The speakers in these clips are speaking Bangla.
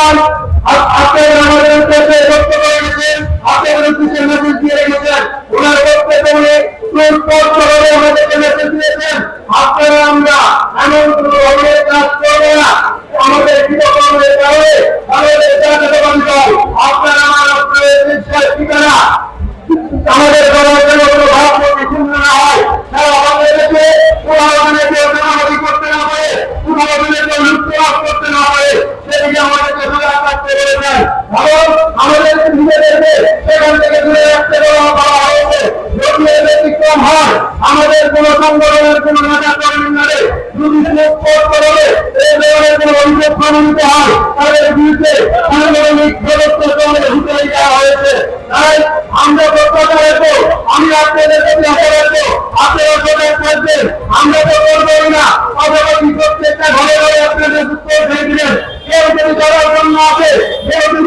আপ- আপনারা আমাদের উদ্দেশ্যে বক্তব্য রেখেছেন। আপনাদের উদ্দেশ্যে মেসেজ দিয়ে রেখেছেন। ওনার বক্তব্য এবং আমাদের নিজেদেরকে সেখান থেকে দূরে রাখতে বলা হয়েছে। যদি এর ব্যতিক্রম হয়, আমাদের কোন সংগঠনের কোন নেতা কর্মী নারে যদি স্পোর্ট করবে এই ধরনের কোন অভিযোগ প্রমাণিত হয়, তাদের বিরুদ্ধে সাংগঠনিক ব্যবস্থা গ্রহণের হুঁশিয়ারি দেওয়া হয়েছে। তাই আমরা প্রত্যাশা রাখব, আমি আপনাদের প্রতি আশা রাখব, আপনারা সজাগ থাকবেন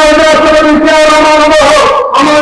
সরকার আমার